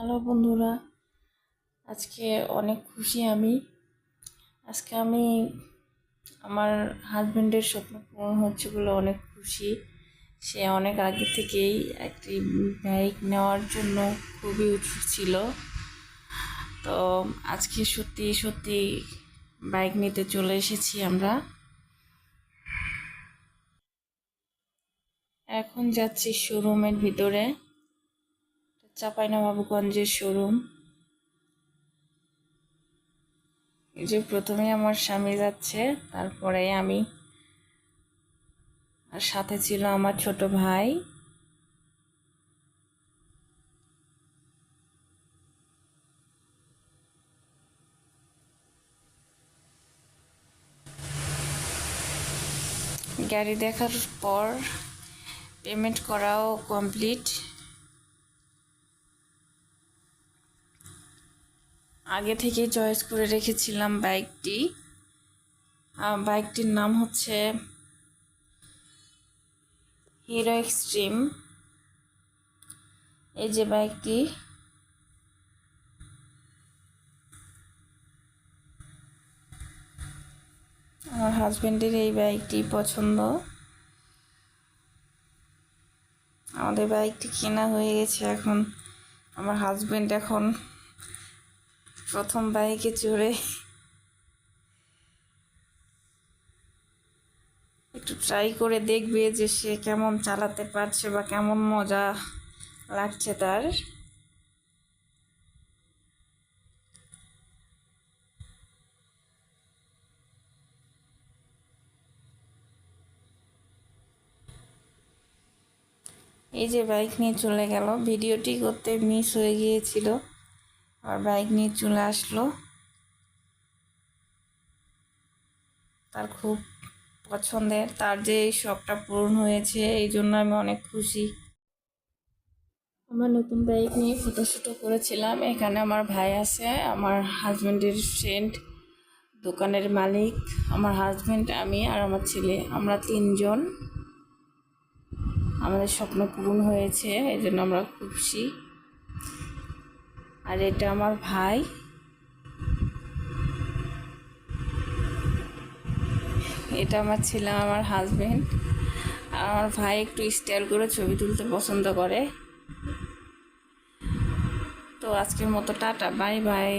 Hello বন্ধুরা, আজকে অনেক খুশি আমি। আজকে আমি আমার হাজব্যান্ডের স্বপ্ন পূরণ হচ্ছে বলে অনেক খুশি। সে অনেক আগে থেকেই একটি বাইক নেওয়ার জন্য খুবই উৎসুক ছিল। তো আজকে সত্যি সত্যি বাইক নিতে চলে এসেছি আমরা। এখন যাচ্ছি শোরুমের ভিতরে। চাঁপাইনবাবগঞ্জের শোরুম। এই যে প্রথমে আমার স্বামী যাচ্ছে, তারপরে আমি। আর সাথে ছিল আমার ছোট ভাই। গাড়ি দেখার পর পেমেন্ট করাও কমপ্লিট আগে থেকেই চয়েস করে রেখেছিলাম বাইকটি বাইকটির নাম হচ্ছে হিরো এক্সট্রিম এই যে বাইকটি আমার হাজবেন্ডের এই বাইকটি পছন্দ। আমাদের বাইকটি কেনা হয়ে গেছে এখন। আমার হাজবেন্ড এখন প্রথম বাইকে চড়ে একটু ট্রাই করে দেখবে যে সে কেমন চালাতে পারছে বা কেমন মজা লাগছে তার। এই যে বাইক নিয়ে চলে গেল। ভিডিওটি করতে মিস হয়ে গিয়েছিল। আর বাইক নিয়ে চলে আসলো। তার খুব পছন্দের, তার যে এই শখটা পূরণ হয়েছে, এই জন্য আমি অনেক খুশি। আমার নতুন বাইক নিয়ে ফটোশ্যুটও করেছিলাম। এখানে আমার ভাই আছে, আমার হাজব্যান্ডের ফ্রেন্ড দোকানের মালিক, আমার হাজব্যান্ড আমি আর আমার ছেলে। আমরা তিনজন। আমাদের স্বপ্ন পূরণ হয়েছে, এই জন্য আমরা খুশি। আর এটা আমার ভাই। এটা আমার ছেলে, আমার হাজবেন্ড আর আমার ভাই একটু স্টাইল করে ছবি তুলতে পছন্দ করে। তো আজকের মতো টাটা বাই বাই